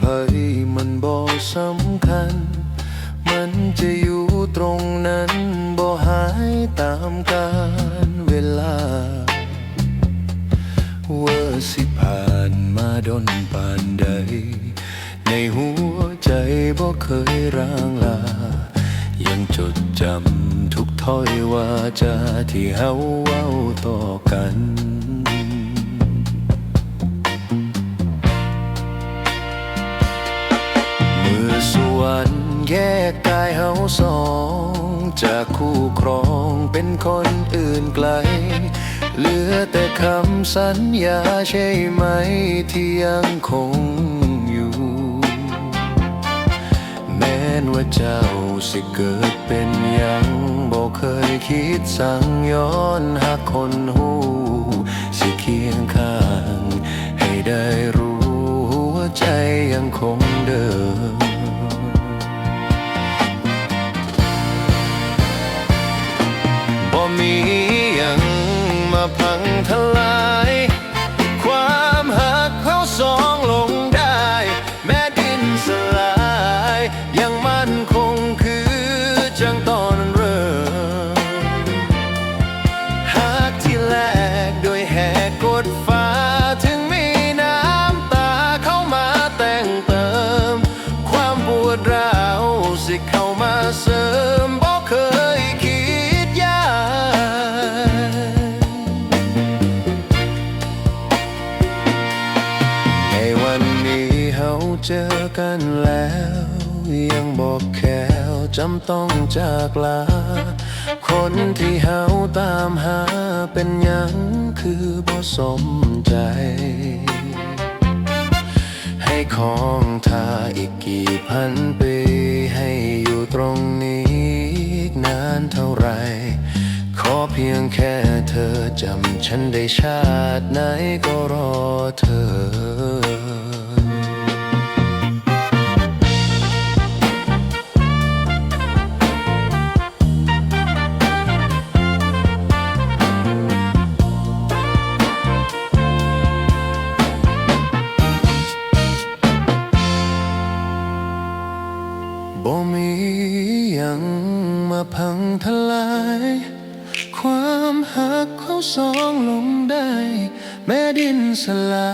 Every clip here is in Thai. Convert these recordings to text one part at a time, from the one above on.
ภัยมันบ่สำคัญ มันจะอยู่ตรงนั้นบ่หายตามกาลเวลาว่าสิผ่านมาดนปานใด ในหัวใจบ่เคยร้างลา ยังจดจำทุกถ้อยวาจาที่เฮาเว้าต่อกัน กกายเฮาสองจากคู่ครองเป็นคนอื่นไกล เหลือแต่คำสัญญาใช่ไหมที่ยังคงอยู่ แม้นว่าเจ้าสิเกิดเป็นยังบอกเคยคิดสั่งย้อนหากคนหู จังตอนเริ่มหากที่แรกโดยแหกกฎฟ้า ถึงมีน้ำตาเข้ามาแต่งเติม ความปวดร้าวสิเข้ามาเสริมบอกเคยคิดยากในวันนี้เฮาเจอกันแล้ว ยังบอกแค่วจำต้องจากลา คนที่เฮาตามหาเป็นยังคือบ่สมใจ ให้ของทาอีกกี่พันปี ให้อยู่ตรงนี้อีกนานเท่าไหรขอเพียงแค่เธอจำฉันได้ชาติไหนก็รอเธอ บ่มียังมาพังทลาย ความหักเขาสองลงได้ แม้ดินสลา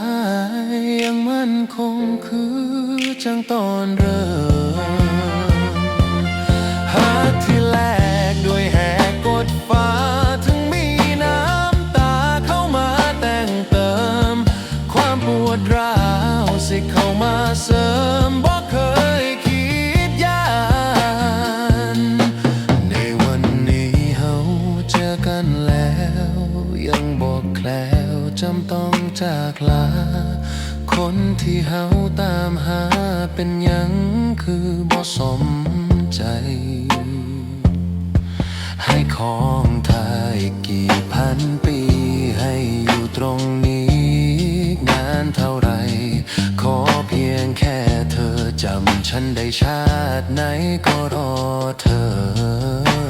ย ยังมั่นคงคือจังตอนเริ่มำต้องจากลา คนที่เฮาตามหาเป็นยังคือบ่สมใจ ให้ของทายกี่พันปีให้อยู่ตรงนี้อีกนานเท่าไร ขอเพียงแค่เธอจำฉันได้ชาติไหนก็รอเธอ